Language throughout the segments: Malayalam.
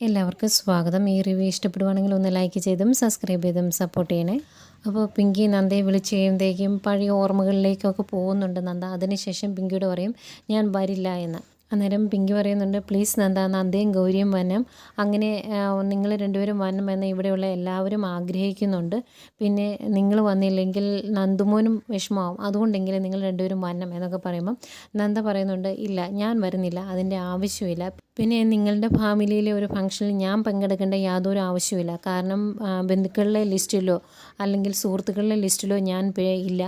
എല്ലാവർക്കും സ്വാഗതം. ഈ റിവ്യൂ ഇഷ്ടപ്പെടുവാണെങ്കിൽ ഒന്ന് ലൈക്ക് ചെയ്തും സബ്സ്ക്രൈബ് ചെയ്തും സപ്പോർട്ട് ചെയ്യണേ. അപ്പോൾ പിങ്കി നന്ദയെ വിളിച്ച് കഴിയുമ്പോഴത്തേക്കും പഴയ ഓർമ്മകളിലേക്കൊക്കെ പോകുന്നുണ്ട് നന്ദ. അതിനുശേഷം പിങ്കിയോട് പറയും ഞാൻ വരില്ല എന്ന്. അന്നേരം പിങ്കി പറയുന്നുണ്ട് പ്ലീസ് നന്ദ നന്ദയും ഗൗരിയും വനം. അങ്ങനെ നിങ്ങൾ രണ്ടുപേരും വരണമെന്ന് ഇവിടെയുള്ള എല്ലാവരും ആഗ്രഹിക്കുന്നുണ്ട്. പിന്നെ നിങ്ങൾ വന്നില്ലെങ്കിൽ നന്ദുമോനും വിഷമമാവും. അതുകൊണ്ടെങ്കിലും നിങ്ങൾ രണ്ടുപേരും വരണം എന്നൊക്കെ പറയുമ്പം നന്ദ പറയുന്നുണ്ട് ഇല്ല ഞാൻ വരുന്നില്ല. അതിന്റെ ആവശ്യമില്ല. പിന്നെ നിങ്ങളുടെ ഫാമിലിയിലെ ഒരു ഫംഗ്ഷനിൽ ഞാൻ പങ്കെടുക്കേണ്ട യാതൊരു ആവശ്യമില്ല കാരണം ബന്ധുക്കളുടെ ലിസ്റ്റിലോ അല്ലെങ്കിൽ സുഹൃത്തുക്കളുടെ ലിസ്റ്റിലോ ഞാൻ ഇല്ല.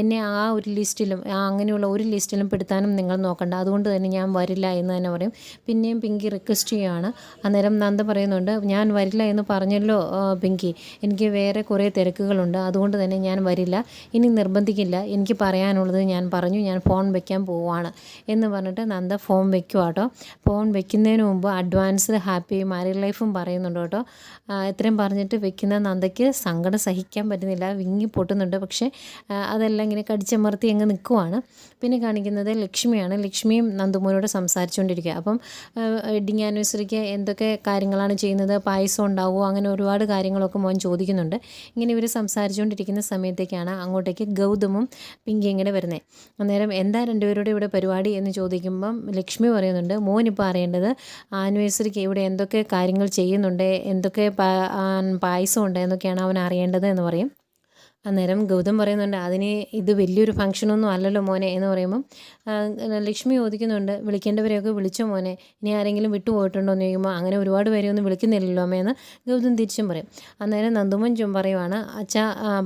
എന്നെ ആ ഒരു ലിസ്റ്റിലും അങ്ങനെയുള്ള ഒരു ലിസ്റ്റിലും പെടുത്താനും നിങ്ങൾ നോക്കണ്ട. അതുകൊണ്ട് തന്നെ ഞാൻ വരില്ല എന്ന് തന്നെ പറയും. പിന്നെയും പിങ്കി റിക്വസ്റ്റ് ചെയ്യുകയാണ് അന്നേരം നന്ദ പറയുന്നുണ്ട് ഞാൻ വരില്ല എന്ന് പറഞ്ഞല്ലോ പിങ്കി. എനിക്ക് വേറെ കുറേ തിരക്കുകളുണ്ട്. അതുകൊണ്ട് തന്നെ ഞാൻ വരില്ല. ഇനി നിർബന്ധിക്കില്ല. എനിക്ക് പറയാനുള്ളത് ഞാൻ പറഞ്ഞു. ഞാൻ ഫോൺ വയ്ക്കാൻ പോവുകയാണ് എന്ന് പറഞ്ഞിട്ട് നന്ദ ഫോൺ വെക്കുക കേട്ടോ ഫോൺ വെക്കുന്നതിന് മുമ്പ് അഡ്വാൻസ്ഡ് ഹാപ്പി മാരീഡ് ലൈഫും പറയുന്നുണ്ട് കേട്ടോ. ഇത്രയും പറഞ്ഞിട്ട് വെക്കുന്ന നന്ദയ്ക്ക് സങ്കടം സഹിക്കാൻ പറ്റുന്നില്ല. വിങ്ങി പൊട്ടുന്നുണ്ട്. പക്ഷേ അതെല്ലാം ഇങ്ങനെ കടിച്ചമർത്തി അങ്ങ് നിൽക്കുവാണ്. പിന്നെ കാണിക്കുന്നത് ലക്ഷ്മിയാണ്. ലക്ഷ്മിയും നന്ദുമോനോട് സംസാരിച്ചുകൊണ്ടിരിക്കുക. അപ്പം വെഡിങ് ആനിവേഴ്സറിക്ക് എന്തൊക്കെ കാര്യങ്ങളാണ് ചെയ്യുന്നത്? പായസം ഉണ്ടാവുമോ? അങ്ങനെ ഒരുപാട് കാര്യങ്ങളൊക്കെ മോൻ ചോദിക്കുന്നുണ്ട്. ഇങ്ങനെ ഇവർ സംസാരിച്ചുകൊണ്ടിരിക്കുന്ന സമയത്തേക്കാണ് അങ്ങോട്ടേക്ക് ഗൗതമും പിങ്കി ഇങ്ങനെ വരുന്നത് അന്നേരം എന്താ രണ്ടുപേരുടെ ഇവിടെ പരിപാടി? എന്ന് ചോദിക്കുമ്പം ലക്ഷ്മി പറയുന്നുണ്ട് മോൻ ഇപ്പോൾ അറിയേണ്ടത് ആനിവേഴ്സറിക്ക് ഇവിടെ എന്തൊക്കെ കാര്യങ്ങൾ ചെയ്യുന്നുണ്ട് എന്തൊക്കെ പായസമുണ്ട് എന്നൊക്കെയാണ് അവൻ അറിയേണ്ടത് എന്ന് പറയും. അന്നേരം ഗൗതം പറയുന്നുണ്ട് അതിന് ഇത് വലിയൊരു ഫംഗ്ഷനൊന്നും അല്ലല്ലോ മോനെ എന്ന് പറയുമ്പം ലക്ഷ്മി ചോദിക്കുന്നുണ്ട് വിളിക്കേണ്ടവരെയൊക്കെ വിളിച്ചോ മോനെ? ഇനി ആരെങ്കിലും വിട്ടുപോയിട്ടുണ്ടോ? എന്ന് ചോദിക്കുമ്പോൾ അങ്ങനെ ഒരുപാട് പേരെ ഒന്നും വിളിക്കുന്നില്ലല്ലോ അമ്മയെന്ന് ഗൗതം തിരിച്ചും പറയും. അന്നേരം നന്ദുമൻ ചും പറയുവാണ് അച്ഛ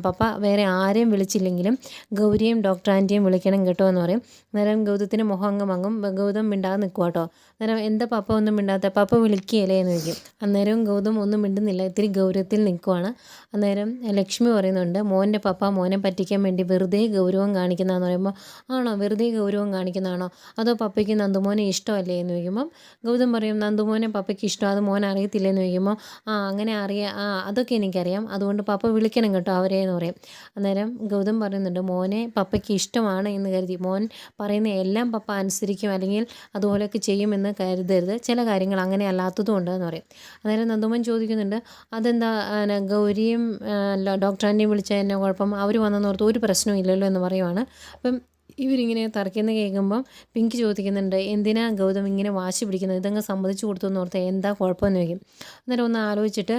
പപ്പ വേറെ ആരെയും വിളിച്ചില്ലെങ്കിലും ഗൗരിയും ഡോക്ടർ ആന്റിയും വിളിക്കണം കേട്ടോ എന്ന് പറയും. അന്നേരം ഗൗതത്തിന് മുഖം അങ്ങ് മങ്ങും ഗൗതം മിണ്ടാതെ നിൽക്കുക കേട്ടോ. അന്നേരം എന്താ പപ്പ ഒന്നും മിണ്ടാത്ത? പപ്പ വിളിക്കുകയല്ലേ? എന്ന് ചോദിക്കും. അന്നേരം ഗൗതം ഒന്നും മിണ്ടുന്നില്ല ഇത്തിരി ഗൗരവത്തിൽ നിൽക്കുവാണ്. അന്നേരം ലക്ഷ്മി പറയുന്നുണ്ട് മോന്റെ പപ്പ മോനെ പറ്റിക്കാൻ വേണ്ടി വെറുതെ ഗൗരവം കാണിക്കുന്നതെന്ന് പറയുമ്പോൾ ആണോ? വെറുതെ ഗൗരവം കാണിക്കുന്നതാണോ? അതോ പപ്പയ്ക്ക് നന്ദുമോനെ ഇഷ്ടമല്ലേ? എന്ന് ചോദിക്കുമ്പം ഗൗതം പറയും നന്ദുമോനെ പപ്പയ്ക്ക് ഇഷ്ടം. അത് മോൻ അറിയത്തില്ലെന്ന് ചോദിക്കുമ്പോൾ ആ അങ്ങനെ അറിയാം ആ അതൊക്കെ എനിക്കറിയാം. അതുകൊണ്ട് പപ്പ വിളിക്കണം കേട്ടോ അവരെ എന്ന് പറയും. അന്നേരം ഗൗതം പറയുന്നുണ്ട് മോനെ പപ്പയ്ക്ക് ഇഷ്ടമാണ് എന്ന് കരുതി. മോൻ പറയുന്ന എല്ലാം പപ്പ അനുസരിക്കും അല്ലെങ്കിൽ അതുപോലെയൊക്കെ ചെയ്യുമെന്ന് കരുതരുത്. ചില കാര്യങ്ങൾ അങ്ങനെ അല്ലാത്തതുകൊണ്ട് എന്ന് പറയും. അന്നേരം നന്ദുമൻ ചോദിക്കുന്നുണ്ട് അതെന്താ ഗൗരിയും ഡോക്ടർ ആന്റിയും എന്നെ കുഴപ്പം. അവർ വന്നെന്നോർത്ത് ഒരു പ്രശ്നവും ഇല്ലല്ലോ എന്ന് പറയുവാണ്. അപ്പം ഇവരിങ്ങനെ തറയ്ക്കുന്ന കേൾക്കുമ്പം പിങ്ക് ചോദിക്കുന്നുണ്ട് എന്തിനാ ഗൗതം ഇങ്ങനെ വാശി പിടിക്കുന്നത്? ഇതങ്ങ് സമ്മതിച്ചു കൊടുത്തു എന്ന് ഓർത്ത് എന്താ കുഴപ്പമെന്ന് ചോദിക്കും. അന്നേരം ഒന്ന് ആലോചിച്ചിട്ട്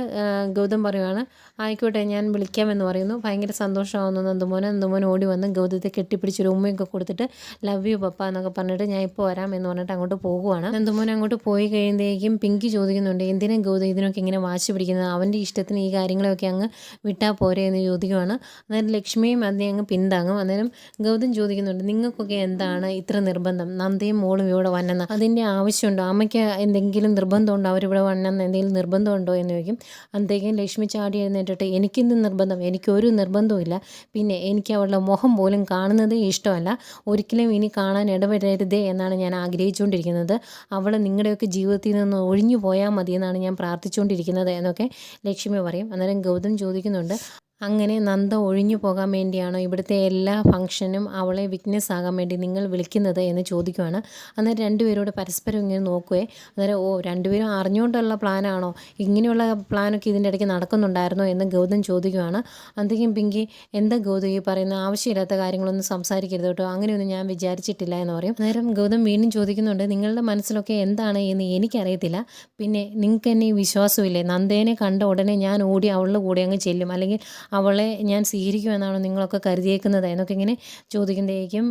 ഗൗതം പറയുവാണ് ആയിക്കോട്ടെ ഞാൻ വിളിക്കാമെന്ന് പറയുന്നു. ഭയങ്കര സന്തോഷമാവുന്നു നന്ദുമോൻ നന്ദുമോൻ ഓടി വന്ന് ഗൗതത്തെ കെട്ടിപ്പിടിച്ചൊരു ഉമ്മയൊക്കെ കൊടുത്തിട്ട് ലവ് യു പപ്പ എന്നൊക്കെ പറഞ്ഞിട്ട് ഞാൻ ഇപ്പോൾ വരാം എന്ന് പറഞ്ഞിട്ട് അങ്ങോട്ട് പോകുവാണ്. നന്ദുമോൻ അങ്ങോട്ട് പോയി കഴിയുമ്പോഴേക്കും പിങ്ക് ചോദിക്കുന്നുണ്ട് എന്തിനാ ഗൗതം ഇതിനൊക്കെ ഇങ്ങനെ വാശി പിടിക്കുന്നത്? അവന്റെ ഇഷ്ടത്തിന് ഈ കാര്യങ്ങളൊക്കെ അങ്ങ് വിട്ടാൽ പോരെ എന്ന് ചോദിക്കുവാണ്. അന്നേരം ലക്ഷ്മിയും അതിനെ അങ്ങ് പിന്താങ്ങും. അന്നേരം ഗൗതം ചോദിക്കുന്നുണ്ട് നിങ്ങൾക്കൊക്കെ എന്താണ് ഇത്ര നിർബന്ധം? നന്ദയും മോളും ഇവിടെ വന്നെന്ന്. അതിന്റെ ആവശ്യമുണ്ടോ? അമ്മയ്ക്ക് എന്തെങ്കിലും നിർബന്ധമുണ്ടോ? അവരിവിടെ വന്നെന്ന് എന്തെങ്കിലും നിർബന്ധമുണ്ടോ എന്ന് ചോദിക്കും. അന്തേക്കും ലക്ഷ്മി ചാടി എഴുന്നേറ്റിട്ട് എനിക്കിന്ന് നിർബന്ധം എനിക്കൊരു നിർബന്ധമില്ല പിന്നെ എനിക്ക് അവളുടെ മുഖം പോലും കാണുന്നതേ ഇഷ്ടമല്ല. ഒരിക്കലും ഇനി കാണാൻ ഇടപെടരുതേ എന്നാണ് ഞാൻ ആഗ്രഹിച്ചുകൊണ്ടിരിക്കുന്നത്. അവൾ നിങ്ങളുടെയൊക്കെ ജീവിതത്തിൽ നിന്ന് ഒഴിഞ്ഞു പോയാൽ മതി എന്നാണ് ഞാൻ പ്രാർത്ഥിച്ചുകൊണ്ടിരിക്കുന്നത് എന്നൊക്കെ ലക്ഷ്മി പറയും. അന്നേരം ഗൗതം ചോദിക്കുന്നുണ്ട് അങ്ങനെ നന്ദ ഒഴിഞ്ഞു പോകാൻ വേണ്ടിയാണോ ഇവിടുത്തെ എല്ലാ ഫംഗ്ഷനും അവളെ വിറ്റ്നസ് ആകാൻ വേണ്ടി നിങ്ങൾ വിളിക്കുന്നത് എന്ന് ചോദിക്കുവാണ്. അന്നേരം രണ്ടുപേരോട് പരസ്പരം ഇങ്ങനെ നോക്കുവേ. അന്നേരം ഓ രണ്ടുപേരും അറിഞ്ഞുകൊണ്ടുള്ള പ്ലാനാണോ? ഇങ്ങനെയുള്ള പ്ലാനൊക്കെ ഇതിന്റെ ഇടയ്ക്ക് നടക്കുന്നുണ്ടായിരുന്നോ? എന്ന് ഗൗതം ചോദിക്കുവാണ്. അന്തേക്കും പിങ്കി എന്താ ഗൗതം ഈ പറയുന്ന? ആവശ്യമില്ലാത്ത കാര്യങ്ങളൊന്നും സംസാരിക്കരുത് കേട്ടോ. അങ്ങനെയൊന്നും ഞാൻ വിചാരിച്ചിട്ടില്ല എന്ന് പറയും. അന്നേരം ഗൗതം വീണ്ടും ചോദിക്കുന്നുണ്ട് നിങ്ങളുടെ മനസ്സിലൊക്കെ എന്താണ് എന്ന് എനിക്കറിയത്തില്ല. പിന്നെ നിങ്ങൾക്ക് എന്നെ വിശ്വാസമില്ലേ? നന്ദേനെ കണ്ട ഉടനെ ഞാൻ ഓടി അവളുടെ കൂടെ അങ്ങ് ചെല്ലും. അല്ലെങ്കിൽ അവളെ ഞാൻ സ്വീകരിക്കുമെന്നാണോ നിങ്ങളൊക്കെ കരുതിയേക്കുന്നത്? എന്നൊക്കെ ഇങ്ങനെ ചോദിക്കുമ്പോഴേക്കും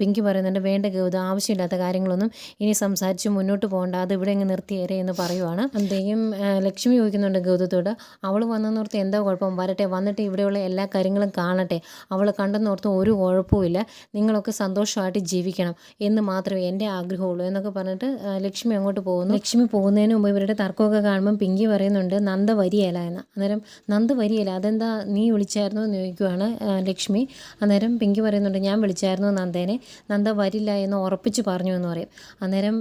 പിങ്കി പറയുന്നുണ്ട് വേണ്ട ഗൗതം ആവശ്യമില്ലാത്ത കാര്യങ്ങളൊന്നും ഇനി സംസാരിച്ച് മുന്നോട്ട് പോകണ്ട. അത് ഇവിടെ അങ്ങ് നിർത്തിയേരെ എന്ന് പറയുവാണ്. അദ്ദേഹം ലക്ഷ്മി ചോദിക്കുന്നുണ്ട് ഗൗതത്തോട് അവൾ വന്നെന്നോർത്ത് എന്താ കുഴപ്പം? വരട്ടെ വന്നിട്ട് ഇവിടെയുള്ള എല്ലാ കാര്യങ്ങളും കാണട്ടെ. അവൾ കണ്ടെന്നോർത്ത് ഒരു കുഴപ്പമില്ല നിങ്ങളൊക്കെ സന്തോഷമായിട്ട് ജീവിക്കണം എന്ന് മാത്രമേ എന്റെ ആഗ്രഹമുള്ളൂ എന്നൊക്കെ പറഞ്ഞിട്ട് ലക്ഷ്മി അങ്ങോട്ട് പോകുന്നു. ലക്ഷ്മി പോകുന്നതിന് മുമ്പ് ഇവരുടെ തർക്കമൊക്കെ കാണുമ്പം പിങ്കി പറയുന്നുണ്ട് നന്ദ വരിയല എന്ന്. അന്നേരം നന്ദ വരിയല അതെന്താ നീ നീ വിളിച്ചായിരുന്നു എന്ന് ചോദിക്കുവാണ് ലക്ഷ്മി. അന്നേരം പിങ്കി പറയുന്നുണ്ട് ഞാൻ വിളിച്ചായിരുന്നു നന്ദേനെ? നന്ദ വരില്ല എന്ന് ഉറപ്പിച്ച് പറഞ്ഞു എന്ന് പറയും. അന്നേരം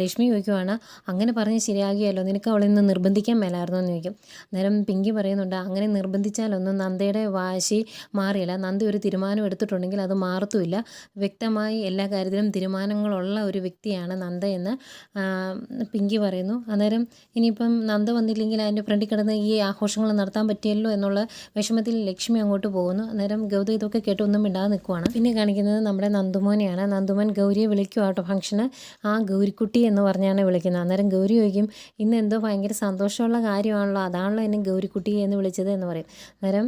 ലക്ഷ്മി ചോദിക്കുവാണ് അങ്ങനെ പറഞ്ഞ് ശരിയാകിയല്ലോ നിനക്ക് അവളെ നിന്ന് നിർബന്ധിക്കാൻ മേലായിരുന്നു? എന്ന് ചോദിക്കും. അന്നേരം പിങ്കി പറയുന്നുണ്ട് അങ്ങനെ നിർബന്ധിച്ചാലൊന്നും നന്ദയുടെ വാശി മാറിയില്ല. നന്ദ ഒരു തീരുമാനം എടുത്തിട്ടുണ്ടെങ്കിൽ അത് മാറത്തുമില്ല. വ്യക്തമായി എല്ലാ കാര്യത്തിലും തീരുമാനങ്ങളുള്ള ഒരു വ്യക്തിയാണ് നന്ദ എന്ന് പിങ്കി പറയുന്നു. അന്നേരം ഇനിയിപ്പം നന്ദ വന്നില്ലെങ്കിൽ അതിന്റെ ഫ്രണ്ടിൽ കിടന്ന് ഈ ആഘോഷങ്ങൾ നടത്താൻ പറ്റിയല്ലോ എന്നുള്ള വിഷമത്തിൽ ലക്ഷ്മി അങ്ങോട്ട് പോകുന്നു. അന്നേരം ഗൗതം ഇതൊക്കെ കേട്ട് ഒന്നും മിണ്ടാതെ നിൽക്കുവാണ്. പിന്നെ കാണിക്കുന്നത് നമ്മുടെ നന്ദുമോനെയാണ്. നന്ദുമോൻ ഗൗരിയെ വിളിക്കും ആട്ടോ ഫംഗ്ഷന്. ആ ഗൗരിക്കുട്ടി എന്ന് പറഞ്ഞാണ് വിളിക്കുന്നത്. അന്നേരം ഗൗരി ചോദിക്കും ഇന്ന് എന്തോ ഭയങ്കര സന്തോഷമുള്ള കാര്യമാണല്ലോ. അതാണല്ലോ എന്നെ ഗൗരിക്കുട്ടി എന്ന് വിളിച്ചത് എന്ന് പറയും. അന്നേരം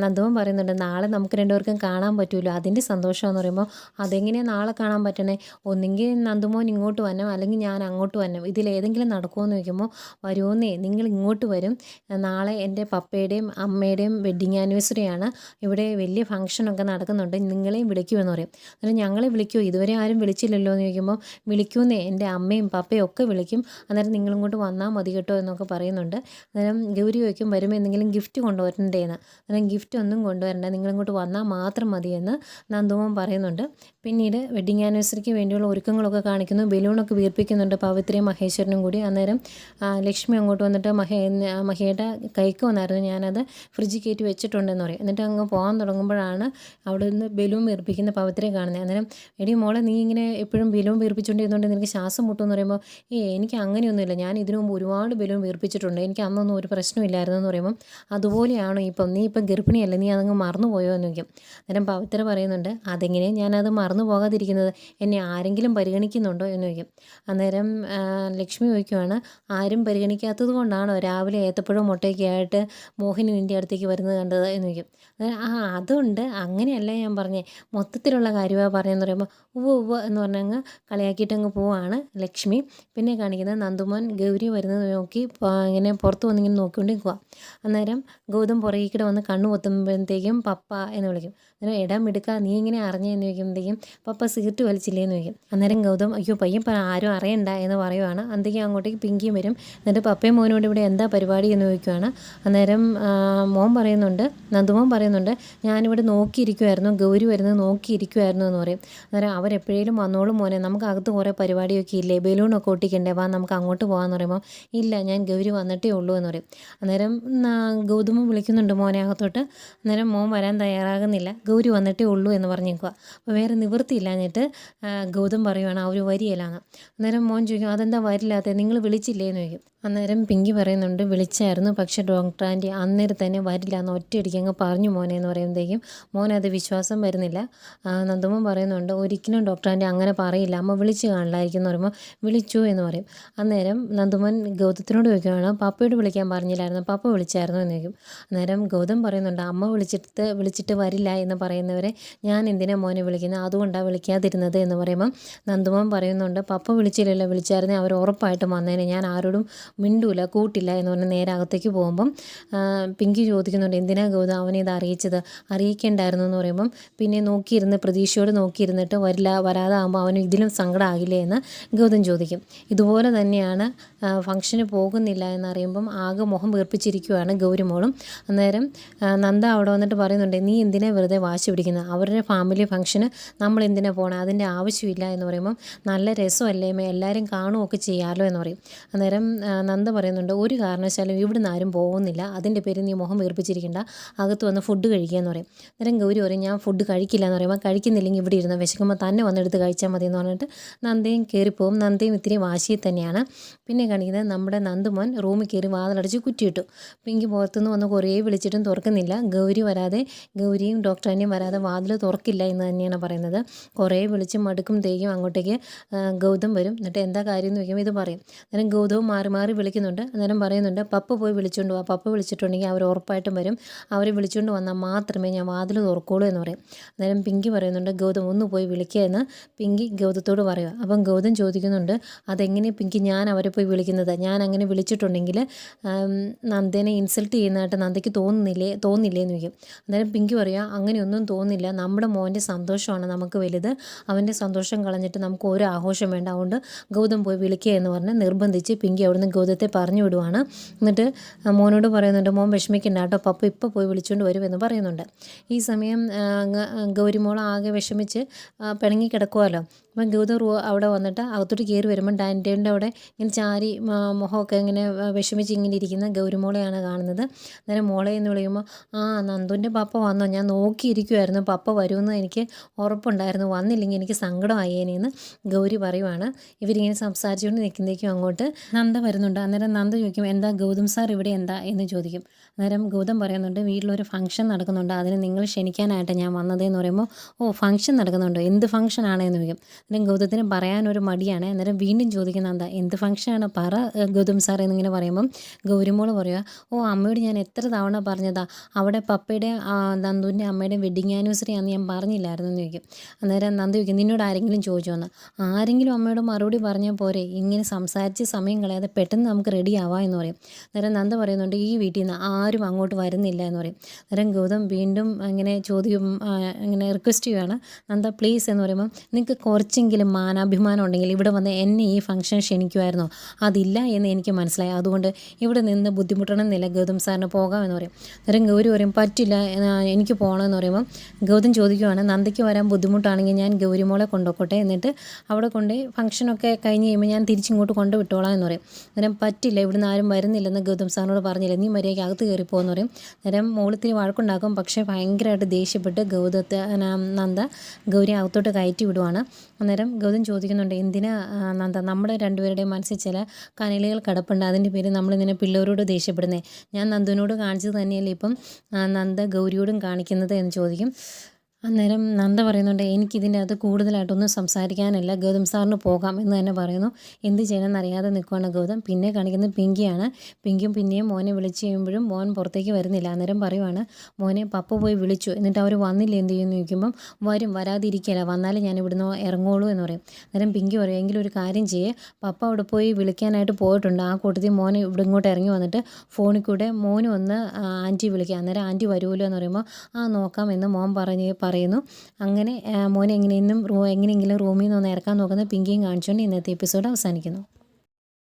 നന്ദുമോൻ പറയുന്നുണ്ട് നാളെ നമുക്ക് രണ്ടുപേർക്കും കാണാൻ പറ്റുമല്ലോ അതിന്റെ സന്തോഷം എന്ന് പറയുമ്പോൾ അതെങ്ങനെയാണ് നാളെ കാണാൻ പറ്റണേ? ഒന്നെങ്കിൽ നന്ദുമോൻ ഇങ്ങോട്ട് വന്നോ അല്ലെങ്കിൽ ഞാൻ അങ്ങോട്ട് വന്നോ ഇതിലേതെങ്കിലും നടക്കുമോ എന്ന് ചോദിക്കുമ്പോൾ വരുമോന്നേ നിങ്ങൾ ഇങ്ങോട്ട് വരും. നാളെ എന്റെ പപ്പയുടെയും അമ്മയുടെയും വെഡ്ഡിങ് ആനിവേഴ്സറി ആണ് ഇവിടെ വലിയ ഫംഗ്ഷനൊക്കെ നടക്കുന്നുണ്ട്. നിങ്ങളെയും വിളിക്കുമെന്ന് പറയും. അന്നേരം ഞങ്ങളെ വിളിക്കുമോ ഇതുവരെ ആരും വിളിച്ചില്ലല്ലോ എന്ന് ചോദിക്കുമ്പോൾ വിളിക്കൂന്നേ. എന്റെ അമ്മയും പപ്പയും ഒക്കെ വിളിക്കും. അന്നേരം നിങ്ങളിങ്ങോട്ട് വന്നാൽ മതി കേട്ടോ എന്നൊക്കെ പറയുന്നുണ്ട്. അന്നേരം ഗൗരി വയ്ക്കും വരുമ്പോൾ എന്തെങ്കിലും ഗിഫ്റ്റ് കൊണ്ടുവരണ്ടേന്ന് അന്നേരം ഗിഫ്റ്റ് ഒന്നും കൊണ്ടുവരണ്ട. നിങ്ങളിങ്ങോട്ട് വന്നാൽ മാത്രം മതിയെന്ന് നന്ദുമോൻ പറയുന്നുണ്ട്. പിന്നീട് വെഡ്ഡിങ് ആനിവേഴ്സറിക്ക് വേണ്ടിയുള്ള ഒരുക്കങ്ങളൊക്കെ കാണിക്കുന്നു. ബലൂണൊക്കെ വീർപ്പിക്കുന്നുണ്ട് പവിത്രയും മഹേശ്വരനും കൂടി. അന്നേരം ലക്ഷ്മി അങ്ങോട്ട് വന്നിട്ട് മഹേ മഹയുടെ കൈക്ക് വന്നായിരുന്നു. ഞാനത് ഫ്രിഡ്ജിൽ കയറ്റി വെച്ചിട്ടുണ്ടെന്ന് പറയും. എന്നിട്ട് അങ്ങ് പോകാൻ തുടങ്ങുമ്പോഴാണ് അവിടെ നിന്ന് ബലൂൺ വീർപ്പിക്കുന്ന പവിത്രയെ കാണുന്നത്. അന്നേരം എടി മോളെ നീ ഇങ്ങനെ എപ്പോഴും ബലൂൺ വീർപ്പിച്ചുകൊണ്ടിരുന്നുകൊണ്ട് നിനക്ക് ശ്വാസം മുട്ടുമെന്ന് പറയുമ്പോൾ ഏ എനിക്ക് അങ്ങനെയൊന്നുമില്ല. ഞാൻ ഇതിനു മുമ്പ് ഒരുപാട് ബലൂൺ വീർപ്പിച്ചിട്ടുണ്ട്. എനിക്ക് അന്നൊന്നും ഒരു പ്രശ്നമില്ലായിരുന്നു എന്ന് പറയുമ്പോൾ അതുപോലെയാണോ ഇപ്പം? നീ ഇപ്പം ഗർഭിണിയല്ലേ? നീ അതങ്ങ് മറന്നു പോയോ? എന്ന് ചോദിക്കും. അന്നേരം പവിത്ര പറയുന്നുണ്ട് അതെങ്ങനെ ഞാനത് മറന്നു പോകാതിരിക്കുന്നത്? എന്നെ ആരെങ്കിലും പരിഗണിക്കുന്നുണ്ടോ? എന്ന് ചോദിക്കും. അന്നേരം ലക്ഷ്മി ചോദിക്കുവാണ് ആരും പരിഗണിക്കാത്തത് കൊണ്ടാണോ? രാവിലെ ഏത്തപ്പഴവും മുട്ടയൊക്കെ ആയിട്ട് മോഹിനി നിന്റെ അടുത്തേക്ക് വരുന്നത് കണ്ടത് എന്ന് ചോദിക്കും. ആ അതുണ്ട്. അങ്ങനെയല്ല ഞാൻ പറഞ്ഞേ. മൊത്തത്തിലുള്ള കാര്യമാണ് പറഞ്ഞതെന്ന് പറയുമ്പോൾ ഉവ്വ് ഉവ്വ് എന്ന് പറഞ്ഞങ്ങ് കളിയാക്കിയിട്ട് അങ്ങ് പോവാണ് ലക്ഷ്മി. പിന്നെ കാണിക്കുന്നത് നന്ദുമോൻ ഗൗരി വരുന്നത് നോക്കി ഇങ്ങനെ പുറത്ത് വന്നിങ്ങനെ നോക്കിക്കൊണ്ട് നിൽക്കുക അന്നേരം ഗൗതം പുറകിൽ വന്ന് കണ്ണു പൊത്തുമ്പോഴത്തേക്കും പപ്പ എന്ന് വിളിക്കും. അന്നേരം ഇടാൻ മിടുക്ക നീ ഇങ്ങനെ അറിഞ്ഞെന്ന് ചോദിക്കുമ്പോഴത്തേക്കും പപ്പ സിഗരറ്റ് വലിച്ചില്ലേന്ന് ചോദിക്കും. അന്നേരം ഗൗതം അയ്യോ പയ്യൻ ആരും അറിയണ്ട എന്ന് പറയുവാണ്. അന്തേക്കും അങ്ങോട്ടേക്ക് പിങ്കിയും വരും. എന്നിട്ട് പപ്പയും മോനോട് ഇവിടെ എന്താ പരിപാടി എന്ന് ചോദിക്കുവാണ്. അന്നേരം മോൻ പറയുന്നുണ്ട് നന്ദുമോൻ പറയുന്നുണ്ട് ഞാനിവിടെ നോക്കിയിരിക്കുമായിരുന്നു ഗൗരി വരുന്നത് നോക്കിയിരിക്കുമായിരുന്നു എന്ന് പറയും. അന്നേരം അവരെപ്പോഴേലും വന്നോളും മോനെ നമുക്ക് അകത്ത് കുറേ പരിപാടിയൊക്കെ ഇല്ലേ ബലൂണൊക്കെ ഒട്ടിക്കണ്ടേ വാ നമുക്ക് അങ്ങോട്ട് പോകാമെന്ന് പറയുമ്പോൾ ഇല്ല ഞാൻ ഗൗരി വന്നിട്ടേ ഉള്ളൂ എന്ന് പറയും. അന്നേരം ഗൗതമം വിളിക്കുന്നുണ്ട് മോനെ അകത്തോട്ട്. അന്നേരം മോൻ വരാൻ തയ്യാറാകുന്നില്ല. ഗൗരി വന്നിട്ടേ ഉള്ളൂ എന്ന് നിൽക്കുക. അപ്പോൾ വേറെ നിവൃത്തിയില്ലാഞ്ഞിട്ട് ഗൗതം പറയുവാണ് ആ ഒരു വരിയിലാണ് അന്നേരം മോൻ ചോദിക്കും അതെന്താ വരില്ലാത്തത് നിങ്ങൾ വിളിച്ചില്ലേ? എന്ന് ചോദിക്കും. അന്നേരം പിങ്കി പറയുന്നുണ്ട് വിളിച്ചായിരുന്നു പക്ഷെ ഡോക്ടർ ആന്റി അന്നേരം തന്നെ വരില്ല എന്ന് ഒറ്റയടിക്ക് അങ്ങ് പറഞ്ഞു മോനെ എന്ന് പറയുമ്പോഴത്തേക്കും അത് വിശ്വാസം വരുന്നില്ല. നന്ദമ്മ പറയുന്നുണ്ട് ഒരിക്കലും ഡോക്ടർ ആന്റി അങ്ങനെ പറയില്ല അമ്മ വിളിച്ച് കാണില്ലായിരിക്കും എന്ന് പറയുമ്പോൾ വിളിച്ചു എന്ന് പറയും. അന്നേരം നന്ദുമോൻ ഗൗതത്തിനോട് ചോദിക്കുകയാണ് പാപ്പയോട് വിളിക്കാൻ പറഞ്ഞില്ലായിരുന്നു? പാപ്പ വിളിച്ചായിരുന്നു? എന്ന് ചോദിക്കും. അന്നേരം ഗൗതം പറയുന്നുണ്ട് അമ്മ വിളിച്ചിട്ട് വിളിച്ചിട്ട് വരില്ല എന്ന് പറയുന്നവരെ ഞാൻ എന്തിനാ മോനെ വിളിക്കുന്നത് അതുകൊണ്ടാണ് വിളിക്കാതിരുന്നത്? എന്ന് പറയുമ്പം നന്ദുമോൻ പറയുന്നുണ്ട് പപ്പ വിളിച്ചില്ലല്ലോ വിളിച്ചായിരുന്നേ അവർ ഉറപ്പായിട്ടും വന്നേനെ. ഞാൻ ആരോടും മിണ്ടൂല കൂട്ടില്ല എന്ന് പറഞ്ഞ് നേരെ അകത്തേക്ക് പോകുമ്പം പിങ്കി ചോദിക്കുന്നുണ്ട് എന്തിനാ ഗൗതം അവനെ ഇത് അറിയിച്ചത്? അറിയിക്കേണ്ടായിരുന്നു എന്ന് പറയുമ്പം പിന്നെ നോക്കിയിരുന്ന് പ്രതീക്ഷയോട് നോക്കിയിരുന്നിട്ട് വരില്ല വരാതാകുമ്പോൾ അവന് ഇതിലും സങ്കടമാകില്ലേ എന്ന് ഗൗതം ചോദിക്കും. ഇതുപോലെ തന്നെയാണ് ഫംഗ്ഷന് പോകുന്നില്ല എന്നറിയുമ്പം ആകെ മുഖം വീർപ്പിച്ചിരിക്കുകയാണ് ഗൗരിമോളും. അന്നേരം നന്ദ അവിടെ വന്നിട്ട് പറയുന്നുണ്ട് നീ എന്തിനാ വെറുതെ വാശി പിടിക്കുന്നത് അവരുടെ ഫാമിലി ഫംഗ്ഷന് നമ്മൾ എന്തിനാ പോകണം അതിന്റെ ആവശ്യമില്ല എന്ന് പറയുമ്പം നല്ല രസമല്ലേ എല്ലാവരും കാണുകയൊക്കെ ചെയ്യാമല്ലോ എന്ന് പറയും. അന്നേരം നന്ദ പറയുന്നുണ്ട് ഒരു കാരണവശാലും ഇവിടുന്ന് ആരും പോകുന്നില്ല അതിന്റെ പേര് നീ മുഖം വീർപ്പിച്ചിരിക്കേണ്ട. അകത്ത് വന്ന് ഫുഡ് കഴിക്കുക എന്ന് പറയും. അന്നേരം ഗൗരി പറയും ഞാൻ ഫുഡ് കഴിക്കില്ല എന്ന് പറയുമ്പോൾ കഴിക്കുന്നില്ലെങ്കിൽ ഇവിടെ ഇരുന്ന് വിശക്കുമ്പോൾ തന്നെ വന്നെടുത്ത് കഴിച്ചാൽ മതി എന്ന് പറഞ്ഞിട്ട് നന്ദയും കയറിപ്പോവും നന്ദയും ഇത്തിരി വാശിയിൽ തന്നെയാണ്. പിന്നെ കാണിക്കുന്നത് നമ്മുടെ നന്ദുമോൻ റൂമിൽ കയറി വാതിലടച്ച് കുറ്റിയിട്ടു. പിങ്കി പുറത്തുനിന്ന് വന്ന് കുറേ വിളിച്ചിട്ടും തുറക്കുന്നില്ല. ഗൗരി വരാതെ ഗൗരിയും ഡോക്ടറിനെയും വരാതെ വാതിൽ തുറക്കില്ല എന്ന് തന്നെയാണ് പറയുന്നത്. കുറേ വിളിച്ച് മടുക്കും തേക്കും അങ്ങോട്ടേക്ക് ഗൗതം വരും. എന്നിട്ട് എന്താ കാര്യം എന്ന് ചോദിക്കുമ്പോൾ ഇത് പറയും. അന്നേരം ഗൗതവും മാറി മാറി വിളിക്കുന്നുണ്ട്. അന്നേരം പറയുന്നുണ്ട് പപ്പ പോയി വിളിച്ചുകൊണ്ട് വാ. പപ്പ വിളിച്ചിട്ടുണ്ടെങ്കിൽ അവർ ഉറപ്പായിട്ടും വരും. അവരെ വിളിച്ചുകൊണ്ട് വന്നാൽ മാത്രമേ ഞാൻ വാതിൽ തുറക്കുള്ളൂ എന്ന് പറയും. അന്നേരം പിങ്കി പറയുന്നുണ്ട് ഗൗതം ഒന്ന് പോയി വിളിക്കുക എന്ന് പിങ്കി ഗൗതത്തോട് പറയുക. അപ്പം ഗൗതം ചോദിക്കുന്നുണ്ട് അതെങ്ങനെ പിങ്കി? ഞാൻ അവരെ പോയി വിളിക്കുന്നത്. ഞാൻ അങ്ങനെ വിളിച്ചിട്ടുണ്ടെങ്കിൽ നന്ദനെ ഇൻസൾട്ട് ചെയ്യുന്നതായിട്ട് നന്ദയ്ക്ക് തോന്നുന്നില്ലേ? തോന്നില്ലേ? എന്ന് ചോദിക്കും. അന്നേരം പിങ്കി പറയുക അങ്ങനെ അങ്ങനെയൊന്നും തോന്നില്ല. നമ്മുടെ മോന്റെ സന്തോഷമാണ് നമുക്ക് വലുത്. അവന്റെ സന്തോഷം കളഞ്ഞിട്ട് നമുക്ക് ഒരു ആഘോഷം വേണ്ട. അതുകൊണ്ട് ഗൗതം പോയി വിളിക്കുക എന്ന് പറഞ്ഞ് നിർബന്ധിച്ച് പിങ്കി അവിടുന്ന് ഗൗതത്തെ പറഞ്ഞു വിടുവാണ്. എന്നിട്ട് മോനോട് പറയുന്നുണ്ട് മോൻ വിഷമിക്കണ്ട കേട്ടോ പപ്പ ഇപ്പോൾ പോയി വിളിച്ചുകൊണ്ട് വരുമെന്ന് പറയുന്നുണ്ട്. ഈ സമയം ഗൗരിമോൾ ആകെ വിഷമിച്ച് പിണങ്ങി കിടക്കുമല്ലോ അപ്പം ഗൗതം അവിടെ വന്നിട്ട് അകത്തോട്ട് കയറി വരുമ്പം ഡാന്റേന്റെ അവിടെ ഇങ്ങനെ ചാരി മുഖമൊക്കെ ഇങ്ങനെ വിഷമിച്ച് ഇങ്ങനെ ഇരിക്കുന്ന ഗൗരിമോളെയാണ് കാണുന്നത്. അന്നേരം മോളെ എന്ന് വിളിക്കുമ്പോൾ ആ നന്ദുവിന്റെ പപ്പ വന്നോ? ഞാൻ നോക്കിയിരിക്കുമായിരുന്നു പപ്പ വരുമെന്ന് എനിക്ക് ഉറപ്പുണ്ടായിരുന്നു. വന്നില്ലെങ്കിൽ എനിക്ക് സങ്കടമായേനെന്ന് ഗൗരി പറയുവാണ്. ഇവരിങ്ങനെ സംസാരിച്ചുകൊണ്ട് നിൽക്കുന്നേക്കും അങ്ങോട്ട് നന്ദ വരുന്നുണ്ട്. അന്നേരം നന്ദ ചോദിക്കും എന്താ ഗൗതം സാർ ഇവിടെ എന്താ? എന്ന് ചോദിക്കും. അന്നേരം ഗൗതം പറയുന്നുണ്ട് വീട്ടിലൊരു ഫംഗ്ഷൻ നടക്കുന്നുണ്ട്. അതിന് നിങ്ങൾ ക്ഷണിക്കാനായിട്ട് ഞാൻ വന്നതെന്ന് പറയുമ്പോൾ ഓ ഫംഗ്ഷൻ നടക്കുന്നുണ്ടോ. എന്ത് ഫംഗ്ഷൻ ആണെന്ന് ചോദിക്കും. അന്നേരം ഗൗതത്തിന് പറയാനൊരു മടിയാണ്. അന്നേരം വീണ്ടും ചോദിക്കുന്ന എന്താ എന്ത് ഫംഗ്ഷനാണ് പറ ഗൗതം സാർ എന്നിങ്ങനെ പറയുമ്പം ഗൗരിമോൾ പറയുക ഓ അമ്മയോട് ഞാൻ എത്ര തവണ പറഞ്ഞതാ? അവിടെ പപ്പയുടെ നന്ദുവിന്റെ അമ്മയുടെ വെഡിങ് ആനിവേഴ്സറി ആണെന്ന് ഞാൻ പറഞ്ഞില്ലായിരുന്നു എന്ന് ചോദിക്കും. അന്നേരം നന്ദു ചോദിക്കും നിന്നോട് ആരെങ്കിലും ചോദിച്ചോന്ന്? ആരെങ്കിലും അമ്മയോട് മറുപടി പറഞ്ഞാൽ പോരെ. ഇങ്ങനെ സംസാരിച്ച് സമയം കളയാതെ പെട്ടെന്ന് നമുക്ക് റെഡി ആവാം എന്ന് പറയും. അന്നേരം നന്ദ പറയുന്നുണ്ട് ഈ വീട്ടിൽ നിന്ന് ആരും അങ്ങോട്ട് വരുന്നില്ല എന്ന് പറയും. അന്നേരം ഗൗതം വീണ്ടും ഇങ്ങനെ ചോദ്യം ഇങ്ങനെ റിക്വസ്റ്റ് ചെയ്യുകയാണ് നന്ദ പ്ലീസ് എന്ന് പറയുമ്പോൾ നിങ്ങൾക്ക് കുറച്ചെങ്കിലും മാനാഭിമാനം ഉണ്ടെങ്കിൽ ഇവിടെ വന്ന് എന്നെ ഈ ഫംഗ്ഷൻ ക്ഷണിക്കുമായിരുന്നോ. അതില്ല എന്ന് എനിക്ക് മനസ്സിലായി. അതുകൊണ്ട് ഇവിടെ നിന്ന് ബുദ്ധിമുട്ടണമെന്നില്ല ഗൗതം സാറിന് പോകാമെന്ന് പറയും. അന്നേരം ഗൗരി പറയും പറ്റില്ല. എനിക്ക് പോകണമെന്ന് പറയുമ്പോൾ ഗൗതം ചോദിക്കുവാണ് നന്ദയ്ക്ക് വരാൻ ബുദ്ധിമുട്ടാണെങ്കിൽ ഞാൻ ഗൗരിമോളെ കൊണ്ടുപോക്കോട്ടെ? എന്നിട്ട് അവിടെ കൊണ്ട് ഫംഗ്ഷനൊക്കെ കഴിഞ്ഞ് കഴിയുമ്പോൾ ഞാൻ തിരിച്ചിങ്ങോട്ട് കൊണ്ടുവിട്ടോളാം എന്ന് പറയും. അന്നേരം പറ്റില്ല ഇവിടുന്ന് ആരും വരുന്നില്ലെന്ന് ഗൗതം സാറിനോട് പറഞ്ഞില്ല? നീ മര്യാദയ്ക്ക് അകത്ത് കയറി പോകുമെന്ന് പറയും. അന്നേരം മോളിത്തിരി വഴക്കുണ്ടാക്കും. പക്ഷേ ഭയങ്കരമായിട്ട് ദേഷ്യപ്പെട്ട് ഗൗതത്തെ നന്ദ ഗൗരി അകത്തോട്ട് കയറ്റി വിടുവാണ്. അന്നേരം ഗൗതം ചോദിക്കുന്നുണ്ട് എന്തിനാ എന്താ നന്ദ നമ്മുടെ രണ്ടുപേരുടെയും മനസ്സിൽ ചില കനലുകൾ കിടപ്പുണ്ട്. അതിന്റെ പേര് നമ്മളിങ്ങനെ പിള്ളേരോട് ദേഷ്യപ്പെടുന്നേ? ഞാൻ നന്ദുവിനോട് കാണിച്ചത് തന്നെയല്ലേ ഇപ്പം നന്ദ ഗൗരിയോടും കാണിക്കുന്നത് എന്ന് ചോദിക്കും. അന്നേരം നന്ദ പറയുന്നുണ്ട് എനിക്കിതിന്റെ അകത്ത് കൂടുതലായിട്ടൊന്നും സംസാരിക്കാനല്ല. ഗൗതം സാറിന് പോകാം എന്ന് തന്നെ പറയുന്നു. എന്ത് ചെയ്യണമെന്ന് അറിയാതെ നിൽക്കുവാണ് ഗൗതം. പിന്നെ കാണിക്കുന്നത് പിങ്കിയാണ്. പിങ്കിയും പിന്നെയും മോനെ വിളിച്ച് കഴിയുമ്പോഴും മോൻ പുറത്തേക്ക് വരുന്നില്ല. അന്നേരം പറയുവാണ് മോനെ പപ്പ പോയി വിളിച്ചു. എന്നിട്ട് അവർ വന്നില്ല? എന്ത് ചെയ്യുമെന്ന് ചോദിക്കുമ്പം വരും വരാതിരിക്കില്ല. വന്നാലേ ഞാൻ ഇവിടുന്ന് ഇറങ്ങുള്ളൂ എന്ന് പറയും. അന്നേരം പിങ്കി പറയും എങ്കിലും ഒരു കാര്യം ചെയ്യേ. പപ്പ അവിടെ പോയി വിളിക്കാനായിട്ട് പോയിട്ടുണ്ട്. ആ കൂട്ടത്തിൽ മോനെ ഇവിടെ ഇങ്ങോട്ട് ഇറങ്ങി വന്നിട്ട് ഫോണിൽ കൂടെ മോനും ഒന്ന് ആന്റി വിളിക്കുക അന്നേരം ആന്റി വരുമല്ലോ എന്ന് പറയുമ്പോൾ ആ നോക്കാം എന്ന് മോൻ പറഞ്ഞ് പറയുന്നു. അങ്ങനെ മോൻ എങ്ങനെയെന്നും എങ്ങനെയെങ്കിലും റൂമിൽ നിന്ന് ഒന്ന് ഇറക്കാൻ നോക്കുന്ന പിങ്കിയും കാണിച്ചുകൊണ്ട് ഇന്നത്തെ എപ്പിസോഡ് അവസാനിക്കുന്നു.